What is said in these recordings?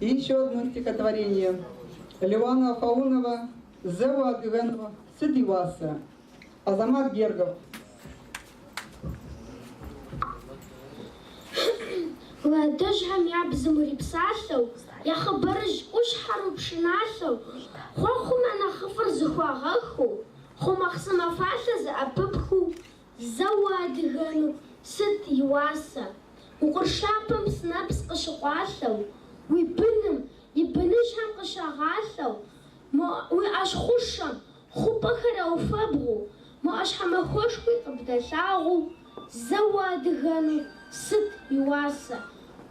И еще одно стихотворение. Левана Фаунова «Зева Адыгенова Сидиваса». Азамат Гергов. Ладыжҳам иабзымыр иԥсахьоу, иахабарыжь ҟәышҳароуп шыналъэу, хәахәыма нахыфыр зыхуагъэху, хъумахъсымэ фалъэ зыӏэпыпхыу, зэуэ адыгэну сыт и уасэ. Укъыршапым псынэпс ويبنم يبنشهم قشاغاثو ما ويعش خشم خوبا خراو فابغو ما أش حما خوش ويقبدا شاغو زوا دغانو ست يواسا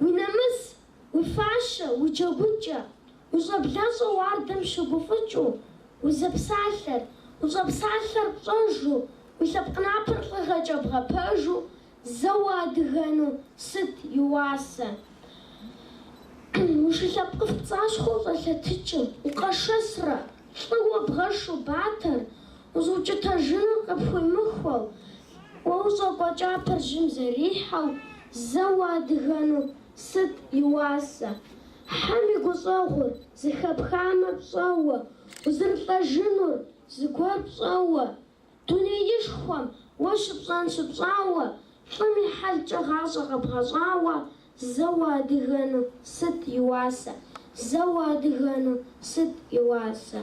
وينمس ويفاشا ويجابوجا وزبلاصو واردم شبوفجو وزبسالر وزبسالر طنجو وزبقنابر غجب غباجو زوا دغانو ست يواسا бгъэпэжу, зэуэ адыгэну сыт и уасэ. Ушылъэпкъ пцӏащхъуэу щӏэлъэтыкӏым, укъэшэсрэ, лӏыуэ бгъэшу батэр, узукӏытэжынур къыпхуимыхуэу, уэ ущӏэкӏуэкӏа пэржьым зэрихьэу, зэуэ адыгэну сыт и уасэ. Хьэм и гущӏэгъур зыхэпхамэ пщӏэуэ, узэрылӏэжынур зыгуэр пщӏэуэ, дунеишхуэм уэ щыпщӏэн щыпщӏауэ, лӏым и хьэлкӏэ гъащӏэ къэбгъэщӏауэ, зэуэ адыгэну сыт зэуэ адыгэну сыт уасэ.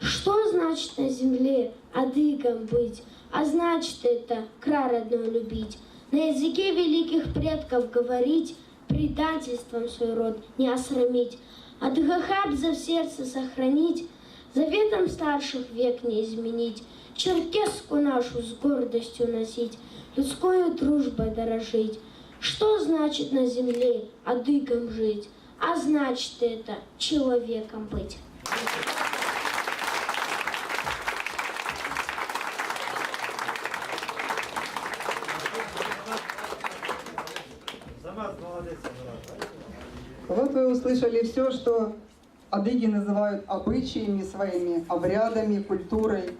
Что значит на земле адыгам быть? А значит это край родной любить. На языке великих предков говорить, предательством свой род не осрамить. Адыгахабза в сердце сохранить, заветом старших век не изменить. Черкеску нашу с гордостью носить, людской дружбой дорожить. Что значит на земле адыгам жить? А значит это человеком быть. Вот вы услышали все, что адыги называют обычаями своими, обрядами, культурой.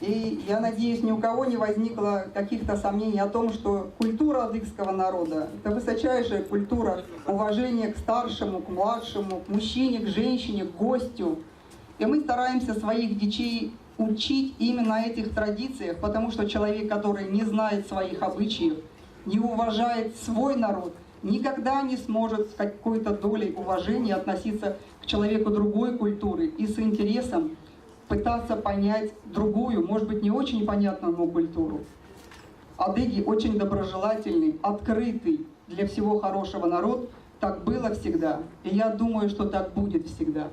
И я надеюсь, ни у кого не возникло каких-то сомнений о том, что культура адыгского народа – это высочайшая культура уважения к старшему, к младшему, к мужчине, к женщине, к гостю. И мы стараемся своих детей учить именно этих традициях, потому что человек, который не знает своих обычаев, не уважает свой народ, никогда не сможет с какой-то долей уважения относиться к человеку другой культуры и с интересом пытаться понять другую, может быть, не очень понятную культуру. Адыги очень доброжелательный, открытый для всего хорошего народ. Так было всегда. И я думаю, что так будет всегда.